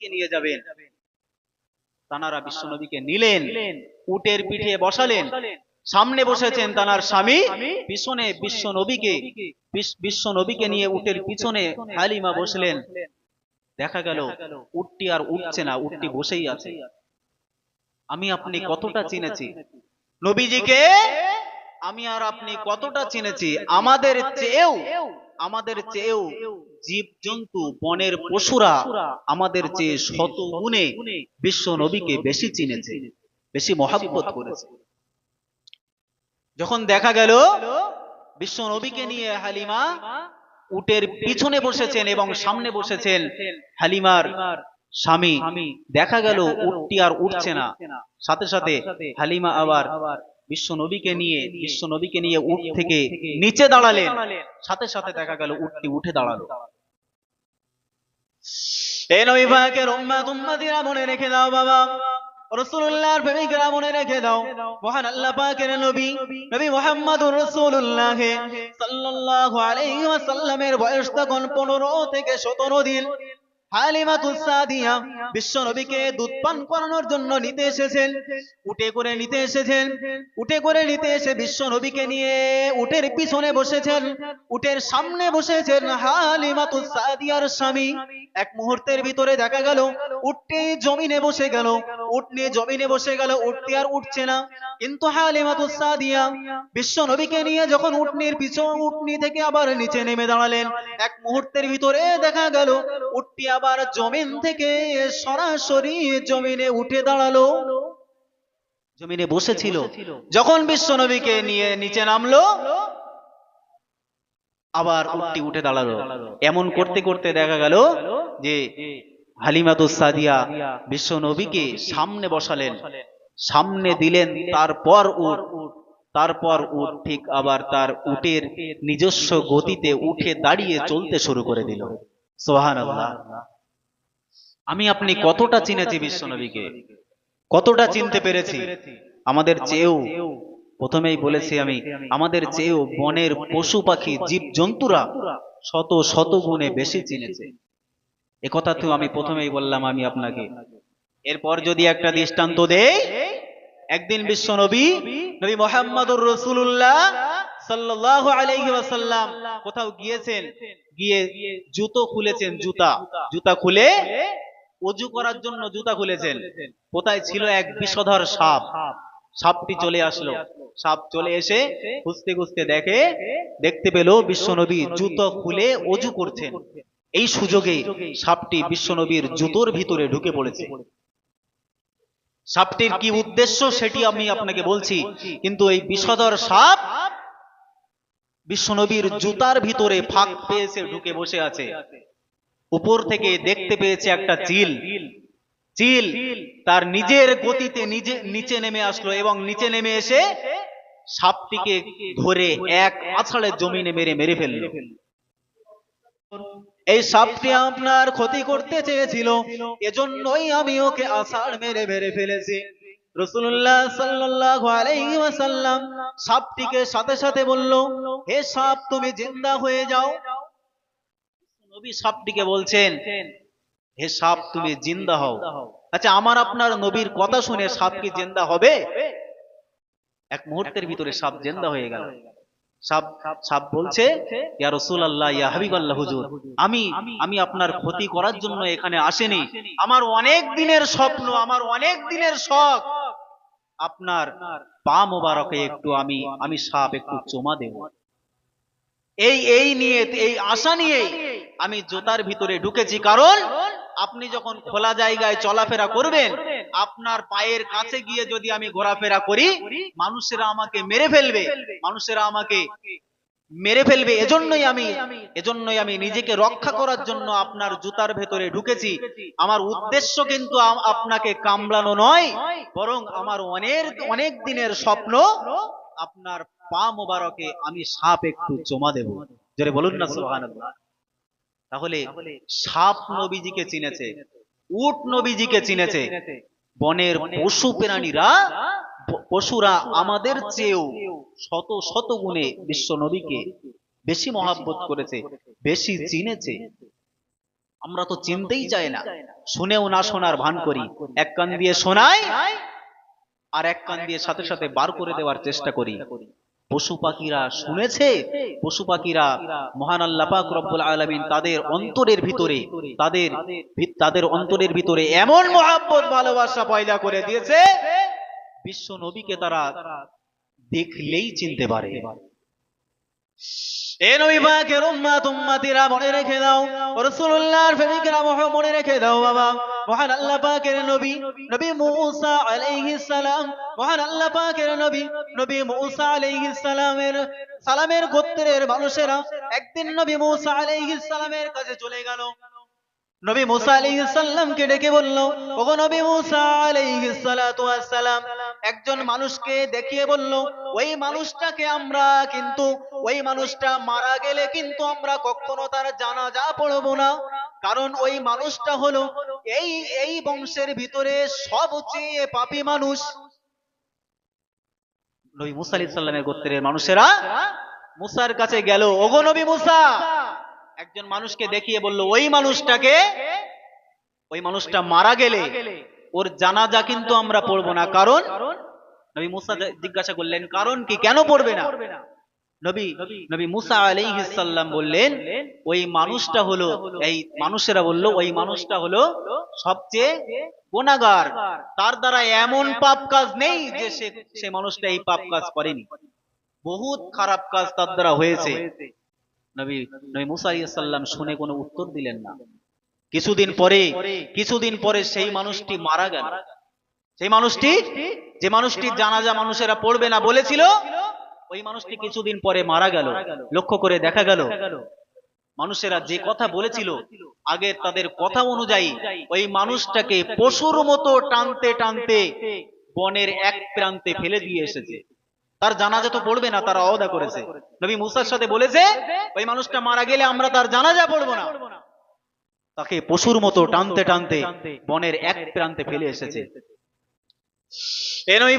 কে নিয়ে যাবেন। তানারা বিশ্ব নবীকে নিলেন, উটের পিঠে বসালেন, সামনে বসেছেন তানার স্বামী, পিছনে বিশ্ব নবীকে বিশ্ব নবীকে নিয়ে উটের পিছনে হালিমা বসলেন। দেখা গেল, উটটি আর উঠছে না, উটটি বসেই আছে। আমি আপনি কতটা চিনেছি? নবীজিকে আমি আর আপনি কতটা চিনেছি? আমাদের চেয়েও আমাদের চেয়েও জীব জন্তু বনের পশুরা আমাদের চেয়ে শত গুণে বিশ্ব নবীকে বেশি চিনেছে, বেশি মহাব্বত করেছে। যখন দেখা গেল, বিশ্ব নবীকে নিয়ে হালিমা উটের পিছনে বসেছেন এবং সামনে বসেছেন হালিমার স্বামী। দেখা গেল, উটটি আর উঠছে না। সাথে সাথে হালিমা আবার বিশ্ব নবীকে নিয়ে বিশ্ব নবীকে নিয়ে উট থেকে নিচে দাঁড়ালেন। সাথে সাথে দেখা গেল উটটি উঠে দাঁড়াল। নবী পাকের মনে রেখে দাও বাবা। রাসূলুল্লাহর প্রেমিকরা মনে রেখে দাও। মহান আল্লাহ পাকের নবী নবী মুহাম্মদুর রাসূলুল্লাহ সাল্লাল্লাহু আলাইহি ওয়াসাল্লামের বয়স তখন 15 থেকে 17 দিন। উটের পিছনে বসেছেন। উটের সামনে বসেছেন হালিমাতুস সাদিয়ার স্বামী। এক মুহূর্তের ভিতরে দেখা গেল, উটটি জমিনে বসে গেল। নিয়ে জমিনে বসে গেল উঠতে আর উঠছে না। কিন্তু হালিমাতুস সাদিয়া বিশ্ব নবীকে নিয়ে যখন উটনির পিছন উটনি থেকে আবার নিচে নেমে দাঁড়ালেন, এক মুহূর্তের ভিতরে দেখা গেল, উটটি আবার জমিন থেকে সরাসরি জমিনে উঠে দাঁড়াল। জমিনে বসেছিল। যখন বিশ্ব নবীকে নিয়ে নিচে নামলো, আবার উটটি উঠে দাঁড়াল। এমন করতে করতে দেখা গেল যে হালিমাতুস সাদিয়া বিশ্ব নবীকে সামনে বসালেন। সামনে দিলেন, তারপর উঠ। তারপর উট ঠিক আবার তার উটের নিজস্ব গতিতে উঠে দাঁড়িয়ে চলতে শুরু করে দিল। সোহান আমি আপনি কতটা চিনেছি বিশ্ব নবীকে? কতটা চিনতে পেরেছি? আমাদের চেয়েও প্রথমেই বলেছি আমি আমাদের চেয়েও বনের পশু পাখি জীব জন্তুরা শত শত গুণে বেশি চিনেছে। একথা তো আমি প্রথমেই বললাম আমি আপনাকে। এরপর যদি একটা দৃষ্টান্ত দেই একদিন বিশ্ব নবী নবী মোহাম্মদুর রসুল্লাহ সাল্লাল্লাহু আলাইহি ওয়াসাল্লাম কোথাও গিয়েছেন? গিয়ে জুতো খুলেছেন জুতা। জুতা। খুলে অজু করার জন্য জুতা খুলেছেন। কোথায় ছিল এক বিষধর সাপ? সাপটি চলে আসলো। সাপ চলে এসে খুঁজতে খুঁজতে দেখে দেখতে পেল বিশ্বনবী জুতো খুলে অজু করছেন। এই সুযোগে সাপটি বিশ্বনবীর জুতোর ভিতরে ঢুকে পড়েছে। সাপটির কি উদ্দেশ্য সেটি আমি আপনাকে বলছি। কিন্তু এই বিষধর সাপ বিশ্বনবীর জুতার ভিতরে ফাঁক পেয়েছে ঢুকে বসে আছে। উপর থেকে দেখতে পেয়েছে একটা চিল। চিল তার নিজের গতিতে নিজে, নিচে নেমে আসলো এবং নিচে নেমে এসে সাপটিকে ধরে এক আছাড়ে জমিনে মেরে মেরে ফেলল। এই সাপটি আপনার ক্ষতি করতে চেয়েছিল, এজন্যই আমি ওকে আষাঢ় মেরে মেরে ফেলেছি। রসুল্লাহ সাল্লাল্লাহু আলাইহি সাপটিকে সাথে সাথে বলল, হে সাপ, তুমি জিন্দা হয়ে যাও। নবী সাপটিকে বলছেন, হে সাপ, তুমি জিন্দা হও। আচ্ছা আমার আপনার নবীর কথা শুনে সাপ কি জিন্দা হবে? এক মুহূর্তের ভিতরে সাপ জিন্দা হয়ে গেল। সাপ সাপ বলছে, ইয়া ইয়া হুজুর, আমি আমি আপনার ক্ষতি করার জন্য এখানে আসেনি। আমার অনেক দিনের স্বপ্ন, আমার অনেক দিনের শখ। আপনার পা মোবারকে একটু আমি আমি সাপ একটু চুমা দেব। এই এই নিয়ে, এই আশা নিয়ে আমি জুতার ভিতরে ঢুকেছি, কারণ আপনি যখন খোলা জায়গায় চলাফেরা করবেন, আপনার পায়ের কাছে গিয়ে যদি আমি ঘোরাফেরা করি, মানুষেরা আমাকে মেরে ফেলবে। মানুষেরা আমাকে মেরে ফেলবে। এজন্যই আমি এজন্যই আমি নিজেকে রক্ষা করার জন্য আপনার জুতার ভেতরে ঢুকেছি। আমার উদ্দেশ্য কিন্তু আপনাকে কামড়ানো নয়, বরং আমার অনেক অনেক দিনের স্বপ্ন, আপনার পা মোবারকে আমি সাপ একটু জমা দেব। জোরে বলুন না, সুবহানাল্লাহ। তাহলে সাপ নবীজিকে চিনেছে উট নবীজিকে চিনেছে বনের পশু প্রাণীরা পশুরা আমাদের চেয়েও শত শত গুণে বিশ্ব নবীকে বেশি মহাব্বত করেছে বেশি চিনেছে। আমরা তো চিনতেই চাই না শুনেও না শোনার ভান করি এক কান দিয়ে শোনাই আর এক কান দিয়ে সাথে সাথে বার করে দেওয়ার চেষ্টা করি। পশু পাখিরা শুনেছে, পশু পাখিরা মহান আল্লাহ পাক রব্বুল আলমিন তাদের অন্তরের ভিতরে, তাদের তাদের অন্তরের ভিতরে এমন মহাব্বত, ভালোবাসা পয়দা করে দিয়েছে, বিশ্ব নবীকে তারা দেখলেই চিনতে পারে। সালামের গোত্রের মানুষেরা একদিন নবী মূসা আলাইহিস সালামের কাছে চলে গেল। নবী মুসা আলাইহিস সালামকে ডেকে বলল, ওগো নবী মুসা ওয়াস একজন মানুষকে দেখিয়ে বলল, ওই মানুষটাকে আমরা কিন্তু, ওই মানুষটা মারা গেলে কিন্তু আমরা কখনো তার জানাজা পড়ব না। কারণ ওই মানুষটা হলো এই এই বংশের ভিতরে সবচেয়ে পাপী মানুষ। নবী মুসা আলাইহিস সালামের গোত্রের মানুষেরা মুসার কাছে গেল, ওগো নবী মুসা একজন মানুষকে দেখিয়ে বলল, ওই মানুষটাকে, ওই মানুষটা মারা গেলে ওর জানাজা কিন্তু আমরা পড়ব না। কারণ নবী মুসা জিজ্ঞাসা করলেন, কারণ কি? কেন পড়বে না? নবী নবী মুসা আলাইহিস সালাম বললেন, ওই মানুষটা হলো, এই মানুষেরা বলল, ওই মানুষটা হলো সবচেয়ে গুনাহগার। তার দ্বারা এমন পাপ কাজ নেই যে সে মানুষটা এই পাপ কাজ করেনি। বহুত খারাপ কাজ তার দ্বারা হয়েছে। নবী নবী মুসা আলাইহিস সালাম শুনে কোনো উত্তর দিলেন না। কিছুদিন পরে কিছুদিন পরে সেই মানুষটি মারা গেল। সেই মানুষটি, যে মানুষটি জানাজা মানুষেরা পড়বে না বলেছিল, ওই মানুষটি কিছুদিন পরে মারা গেল। লক্ষ্য করে দেখা গেল, মানুষেরা যে কথা বলেছিল আগের তাদের কথা অনুযায়ী ওই মানুষটাকে পশুর মতো টানতে টানতে বনের এক প্রান্তে ফেলে দিয়ে এসেছে। তার জানাজা তো পড়বে না, তারা অদা করেছে। নবী মুসার সাথে বলেছে, ওই মানুষটা মারা গেলে আমরা তার জানাজা পড়ব না। তাকে পশুর মতো টানতে টানতে বনের এক প্রান্তে ফেলে এসেছে। মনে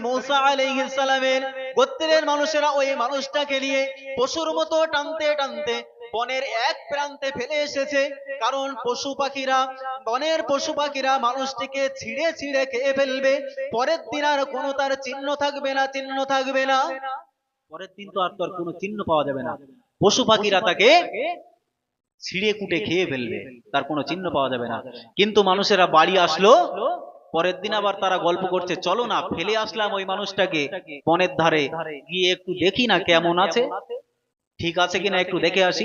মনে মানুষেরা ওই মানুষটাকে নিয়ে পশুর মতো টানতে টানতে বনের এক প্রান্তে ফেলে এসেছে। কারণ পশু পাখিরা, বনের পশু পাখিরা মানুষটিকে ছিঁড়ে ছিঁড়ে খেয়ে ফেলবে। পরের দিন আর কোনো তার চিহ্ন থাকবে না, চিহ্ন থাকবে না। পরের দিন তো আর তোর কোনো চিহ্ন পাওয়া যাবে না। পশু পাখিরা তাকে ছিঁড়ে কুটে খেয়ে ফেলবে। তার কোনো চিহ্ন পাওয়া যাবে না। কিন্তু মানুষেরা বাড়ি আসলো। পরের দিন আবার তারা গল্প করছে, চলো না, ফেলে আসলাম ওই মানুষটাকে। বনের ধারে গিয়ে একটু দেখি না কেমন আছে। ঠিক আছে কিনা একটু দেখে আসি?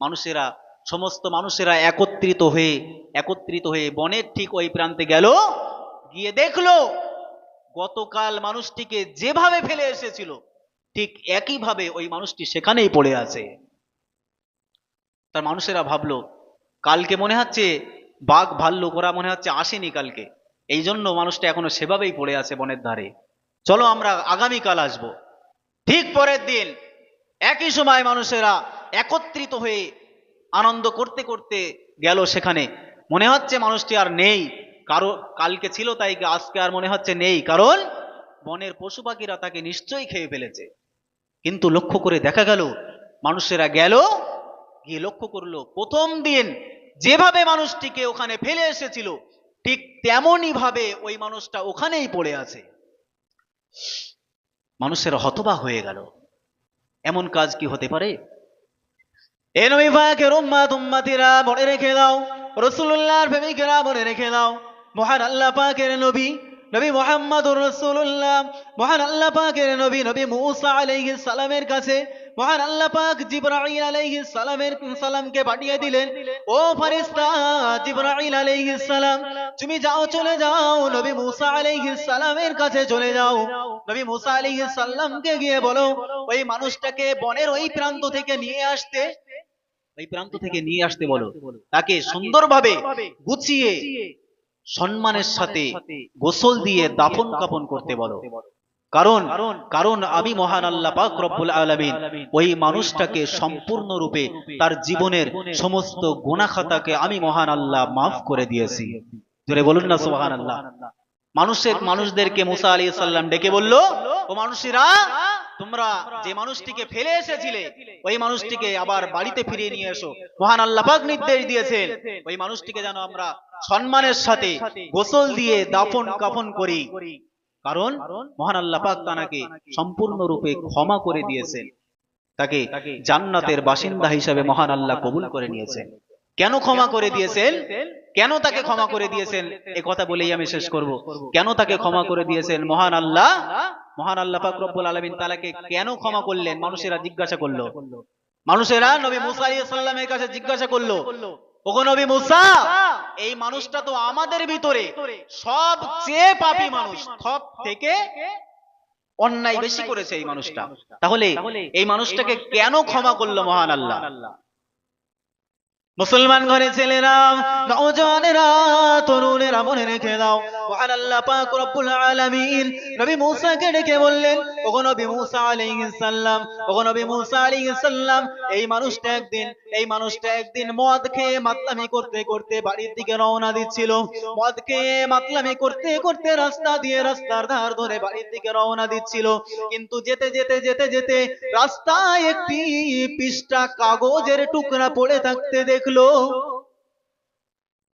মানুষেরা সমস্ত মানুষেরা একত্রিত হয়ে একত্রিত হয়ে বনের ঠিক ওই প্রান্তে গেল গিয়ে দেখল গতকাল মানুষটিকে যেভাবে ফেলে এসেছিল ঠিক একইভাবে ওই মানুষটি সেখানেই পড়ে আছে। তার মানুষেরা ভাবলো কালকে মনে হচ্ছে বাঘ ভাল্লুক করা মনে হচ্ছে আসেনি কালকে। এই জন্য মানুষটা এখনও সেভাবেই পড়ে আছে বনের ধারে। চলো আমরা আগামীকাল আসব। ঠিক পরের দিন একই সময় মানুষেরা একত্রিত হয়ে আনন্দ করতে করতে গেল সেখানে। মনে হচ্ছে মানুষটি আর নেই। কারও, কালকে ছিল তাই আজকে আর মনে হচ্ছে নেই। কারণ বনের পশু পাখিরা তাকে নিশ্চয়ই খেয়ে ফেলেছে। কিন্তু লক্ষ্য করে দেখা গেল, মানুষেরা গেল, গিয়ে লক্ষ্য করল, প্রথম দিন যেভাবে মানুষটিকে ওখানে ফেলে এসেছিল, ঠিক তেমনই ভাবে ওই মানুষটা ওখানেই পড়ে আছে। মানুষের হতবা হয়ে গেল। এমন কাজ কি হতে পারে? এ নবী পাকের উম্মাত উম্মাতিরা মনে রেখে দাও রসুল্লাহর প্রেমিকেরা মনে রেখে দাও, মহান আল্লাহ পাকের নবী নবী মুহাম্মদুর রসুল্লাহ মহান আল্লাহ পাকের নবী নবী মুসা আলাইহিস সালামের কাছে মহান আল্লাহ পাক জিবরাইল আলাইহিস সালামের সালামকে পাঠিয়ে দিলেন। ও ফেরেশতা, জিবরাইল আলাইহিস সালাম, তুমি যাও, চলে যাও, নবী মূসা আলাইহিস সালামের কাছে চলে যাও। নবী মূসা আলাইহিস সালামকে গিয়ে বলো, ওই মানুষটাকে বনের ওই প্রান্ত থেকে নিয়ে আসতে, ওই প্রান্ত থেকে নিয়ে আসতে বলো। তাকে সুন্দরভাবে গুছিয়ে, সম্মানের সাথে গোসল দিয়ে দাফন কাপন করতে বলো। কারণ কারণ আমি মহান আল্লাহ পাক রব্বুল আলামিন। ওই মানুষটাকে সম্পূর্ণ রূপে তার জীবনের সমস্ত গুনাখাতাকে আমি মহান আল্লাহ মাফ করে দিয়েছি। জোরে বলুন না সুবহান আল্লাহ মানুষের মানুষদেরকে মুসা আলাইহিস সালাম ডেকে বলল ও মানুষেরা তোমরা যে মানুষটিকে ফেলে এসেছিলে ওই মানুষটিকে আবার বাড়িতে ফিরিয়ে নিয়ে এসো। মহান আল্লাহ পাক নির্দেশ দিয়েছেন ওই মানুষটিকে যেন আমরা সম্মানের সাথে গোসল দিয়ে দাফন কাফন করি। কারণ মহান আল্লাহ পাক তাকে সম্পূর্ণরূপে ক্ষমা করে দিয়েছেন। তাকে জান্নাতের বাসিন্দা হিসাবে মহান আল্লাহ কবুল করে নিয়েছেন। কেন ক্ষমা করে দিয়েছেন? কেন তাকে ক্ষমা করে দিয়েছেন? এ কথা বলেই আমি শেষ করব। কেন তাকে ক্ষমা করে দিয়েছেন? মহান আল্লাহ? মহান আল্লাহ পাক রব্বুল আলামিন তালাকে কেন ক্ষমা করলেন? মানুষেরা জিজ্ঞাসা করল। মানুষেরা নবী মুসা আলাইহিস সালামের কাছে জিজ্ঞাসা করল। নবী মুসা, এই মানুষটা তো আমাদের ভিতরে সবচেয়ে পাপী মানুষ। সব থেকে অন্যায় বেশি করেছে এই মানুষটা। তাহলে এই মানুষটাকে কেন ক্ষমা করল মহান আল্লাহ? মুসলমান ঘরে ছেলেরা তরুণেরা মনে রেখে দাও। আল্লাহ পাক রব্বুল আলামিন নবী ডেকে বললেন নবী মূসা নবী মূসা এই মানুষটা একদিন, এই মানুষটা একদিন মদ খেয়ে মাতলামি করতে করতে বাড়ির দিকে রওনা দিচ্ছিল। মদ খেয়ে মাতলামি করতে করতে রাস্তা দিয়ে রাস্তার ধার ধরে বাড়ির দিকে রওনা দিচ্ছিল। কিন্তু যেতে যেতে যেতে যেতে রাস্তায় একটি পৃষ্ঠা কাগজের টুকরা পড়ে থাকতে দেখল,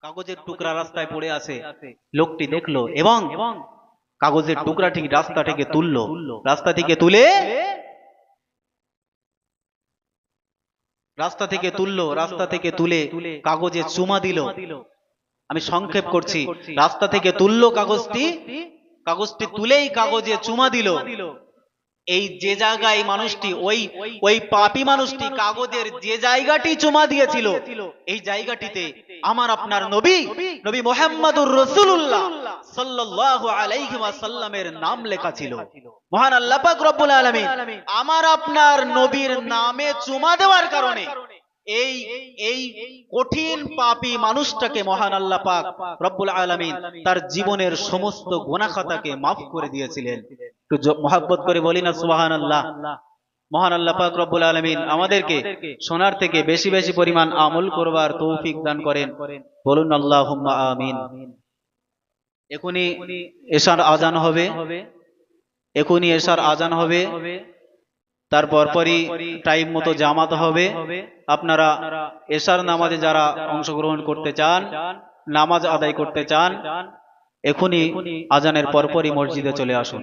কাগজের টুকরা রাস্তায় পড়ে আছে। লোকটি দেখল এবং কাগজের টুকরা ঠিক রাস্তা থেকে তুললো। রাস্তা থেকে তুলে রাস্তা থেকে তুললো, রাস্তা থেকে তুলে কাগজে চুমা দিল। আমি সংক্ষেপ করছি। রাস্তা থেকে তুললো কাগজটি কাগজটি তুলেই কাগজে চুমা দিল। এই যে জায়গায় মানুষটি, ওই ওই পাপী মানুষটি কাগজের যে জায়গাটি চুমা দিয়েছিল, এই জায়গাটিতে আমার আপনার নবী নবী মোহাম্মদুর রসুল্লাহ ওয়াসাল্লামের নাম লেখা ছিল। মহান রব্বুল আলামিন আমার আপনার নবীর নামে চুমা দেওয়ার কারণে এই এই কঠিন পাপী মানুষটাকে মহান আল্লাহ পাক রব্বুল আলামিন তার জীবনের সমস্ত গুনাহ খাতাকে মাফ করে দিয়েছিলেন। একটু মহাব্বত করে বলি না সুবাহান আল্লাহ মহান আল্লাহ পাক রব্বুল আলমিন আমাদেরকে সোনার থেকে বেশি বেশি পরিমাণ আমল করবার তৌফিক দান করেন। বলুন আল্লাহ আমিন। এখনই এশার আজান হবে। এখনই এশার আজান হবে। তারপর পরই টাইম মতো জামাত হবে। আপনারা এশার নামাজে যারা অংশগ্রহণ করতে চান, নামাজ আদায় করতে চান এখনই আজানের পরপরই মসজিদে চলে আসুন।